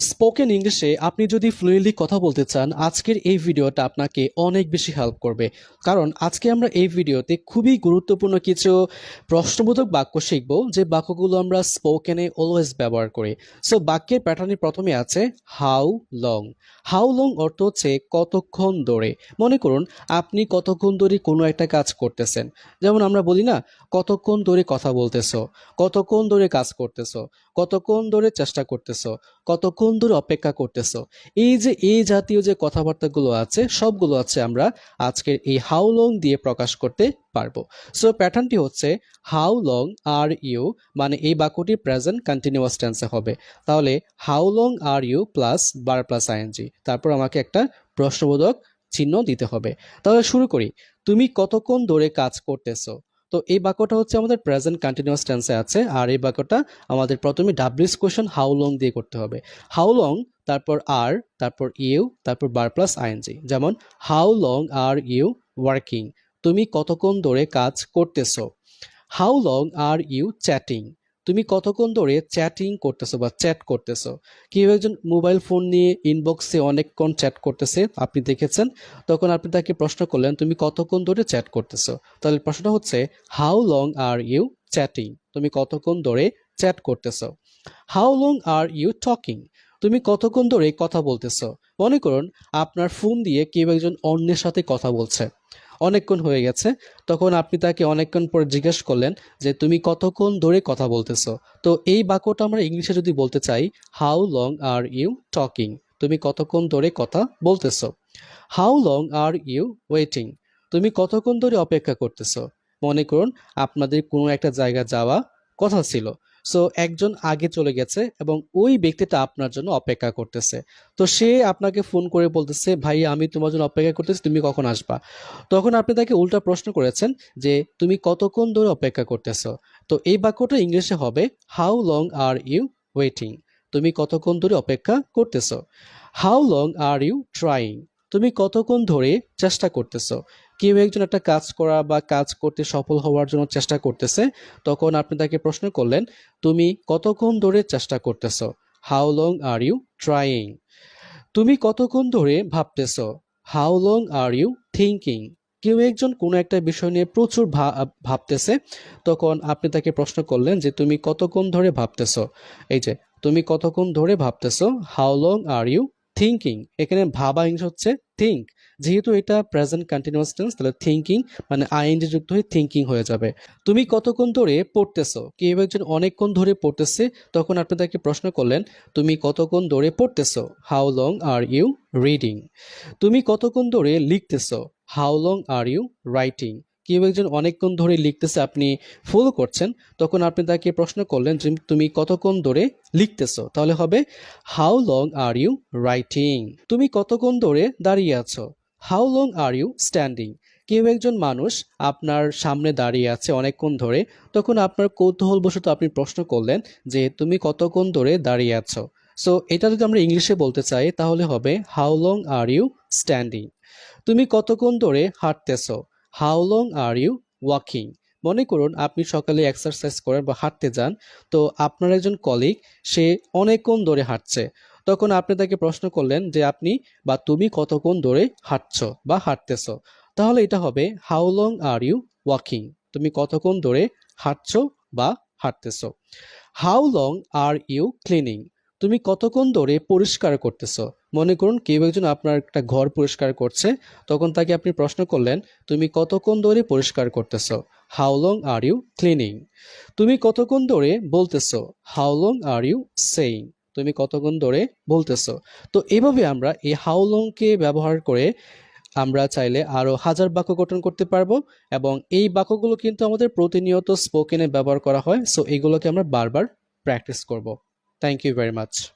Spoken ইংলিশে আপনি যদি ফ্লুয়েন্টলি কথা বলতে চান, আজকের এই ভিডিওটা আপনাকে অনেক বেশি হেল্প করবে। কারণ আজকে আমরা এই ভিডিওতে খুবই গুরুত্বপূর্ণ কিছু প্রশ্নবোধক বাক্য শিখব, যে বাক্যগুলো আমরা স্পোকেনে অলওয়েজ ব্যবহার করি। সো বাক্যের প্যাটার্নে প্রথমে আছে হাউ লং হাউ লং অর্থ হচ্ছে কতক্ষণ ধরে? মনে করুন, আপনি কতক্ষণ ধরে কোনো একটা কাজ করতেছেন। যেমন আমরা বলি না, কতক্ষণ ধরে কথা বলতেছো? কতক্ষণ ধরে কাজ করতেছো? কতক্ষণ ধরে চেষ্টা করতেছো? কতক্ষণ ধরে অপেক্ষা করতেছো। এই যে, এই জাতীয় যে কথাবার্তাগুলো আছে, সবগুলো আছে আমরা আজকের এই হাউ লং দিয়ে প্রকাশ করতে পারব। সো প্যাটার্নটি হচ্ছে হাউ লং আর ইউ মানে এই বাক্যটি প্রেজেন্ট কন্টিনিউয়াস টেন্সে হবে। তাহলে how long are you plus bar plus ING তারপর আমাকে একটা প্রশ্নবোধক চিহ্ন দিতে হবে। তাহলে শুরু করি। তুমি কতক্ষণ ধরে কাজ করতেছো? তো এই বাক্যটা হচ্ছে আমাদের প্রেজেন্ট কন্টিনিউয়াস টেন্সে আছে, আর এই বাক্যটা আমাদের প্রথমে ডাব্লিউস কোয়েশন হাউ লং দিয়ে করতে হবে। হাউ লং তারপর আর তারপর ইউ তারপর বার প্লাস আইএনজি যেমন how long are you working তুমি কতক্ষণ ধরে কাজ করতেছো? How long are you chatting তুমি কতক্ষণ ধরে চ্যাটিং করতেছো বা চ্যাট করতেছো? কেউ একজন মোবাইল ফোন নিয়ে ইনবক্সে অনেকক্ষণ চ্যাট করতেছে, আপনি দেখেছেন? তখন আপনি তাকে প্রশ্ন করলেন, তুমি কতক্ষণ ধরে চ্যাট করতেছো? তাহলে প্রশ্নটা হচ্ছে how long are you chatting তুমি কতক্ষণ ধরে চ্যাট করতেছো? How long are you talking তুমি কতক্ষণ ধরে কথা বলতেছো? মনে করুন, আপনার ফোন দিয়ে কেউ একজন অন্যের সাথে কথা বলছে। অনেকক্ষণ হয়ে গেছে। তখন আপনি তাকে অনেকক্ষণ পরে জিজ্ঞেস করলেন যে, তুমি কতক্ষণ ধরে কথা বলতেছো? তো এই বাক্যটা আমরা ইংলিশে যদি বলতে চাই how long are you talking তুমি কতক্ষণ ধরে কথা বলতেছো? How long are you waiting তুমি কতক্ষণ ধরে অপেক্ষা করতেছো? মনে করুন, আপনাদের কোনো একটা জায়গা যাওয়া কথা ছিল। সো একজন আগে চলে গেছে এবং ওই ব্যক্তিটা আপনার জন্য অপেক্ষা করতেছে। তো সে আপনাকে ফোন করে বলতেছে, ভাই, আমি তোমার জন্য অপেক্ষা করতেছি, তুমি কখন আসবা? তখন আপনি তাকে উল্টা প্রশ্ন করেছেন যে, তুমি কতক্ষণ ধরে অপেক্ষা করতেছো? তো এই বাক্যটা ইংলিশে হবে how long are you waiting তুমি কতক্ষণ ধরে অপেক্ষা করতেছো? How long are you trying তুমি কতক্ষণ ধরে চেষ্টা করতেছো? কেউ একজন একটা কাজ করা বা কাজ করতে সফল হওয়ার জন্য চেষ্টা করতেছে, তখন আপনি তাকে প্রশ্ন করলেন, তুমি কতক্ষণ ধরে চেষ্টা করতেছ? How long are you trying তুমি কতক্ষণ ধরে ভাবতেছো? How long are you thinking কেউ একজন কোনো একটা বিষয় নিয়ে প্রচুর ভাবতেছে, তখন আপনি তাকে প্রশ্ন করলেন যে, তুমি কতক্ষণ ধরে ভাবতেছো? এই যে, তুমি কতক্ষণ ধরে ভাবতেছ? How long are you thinking এখানে ভাবা ইংলিশ হচ্ছে থিঙ্ক যেহেতু এটা প্রেজেন্ট কন্টিনিউয়াস টেন্স তাহলে থিঙ্কিং মানে আইএনজি যুক্ত হয়ে থিঙ্কিং হয়ে যাবে। তুমি কতক্ষণ ধরে পড়তেছো? কেউ একজন অনেকক্ষণ ধরে পড়তেছে, তখন আপনি তাকে প্রশ্ন করলেন, তুমি কতক্ষণ ধরে পড়তেছো? How long are you reading তুমি কতক্ষণ ধরে লিখতেছো? How long are you writing কেউ একজন অনেকক্ষণ ধরে লিখতেছে আপনি ফুল করছেন, তখন আপনি তাকে প্রশ্ন করলেন যে তুমি কতক্ষণ ধরে লিখতেছো? তাহলে হবে how long are you writing তুমি কতক্ষণ ধরে দাঁড়িয়ে আছো? How long are you standing কেউ একজন মানুষ আপনার সামনে দাঁড়িয়ে আছে অনেকক্ষণ ধরে, তখন আপনার কৌতূহলবশত আপনি প্রশ্ন করলেন যে তুমি কতক্ষণ ধরে দাঁড়িয়ে আছো? সো এটা যদি আমরা ইংলিশে বলতে চাই, তাহলে হবে how long are you standing তুমি কতক্ষণ ধরে হাঁটতেছো? How long are you walking মনে করুন, আপনি সকালে এক্সারসাইজ করেন বা হাঁটতে যান, তো আপনার একজন কলিগ সে অনেকক্ষণ ধরে হাঁটছে। তখন আপনি তাকে প্রশ্ন করলেন যে, আপনি বা তুমি কতক্ষণ ধরে হাঁটছো বা হাঁটতেছো? তাহলে এটা হবে how long are you walking তুমি কতক্ষণ ধরে হাঁটছ বা হাঁটতেছো? How long are you cleaning তুমি কতক্ষণ ধরে পরিষ্কার করতেছো? মনে করুন কেউ একজন আপনার একটা ঘর পরিষ্কার করছে, তখন তাকে আপনি প্রশ্ন করলেন, তুমি কতক্ষণ ধরে পরিষ্কার করতেছো? How long are you cleaning তুমি কতক্ষণ ধরে বলতেছো how long are you saying তুমি কতক্ষণ ধরে বলতেছো? তো এভাবে আমরা এই হাউ লংকে ব্যবহার করে আমরা চাইলে আরও হাজার বাক্য গঠন করতে পারব এবং এই বাক্যগুলো কিন্তু আমাদের প্রতিনিয়ত স্পোকেনে ব্যবহার করা হয়। সো এগুলোকে আমরা বারবার প্র্যাকটিস করব। thank you very much.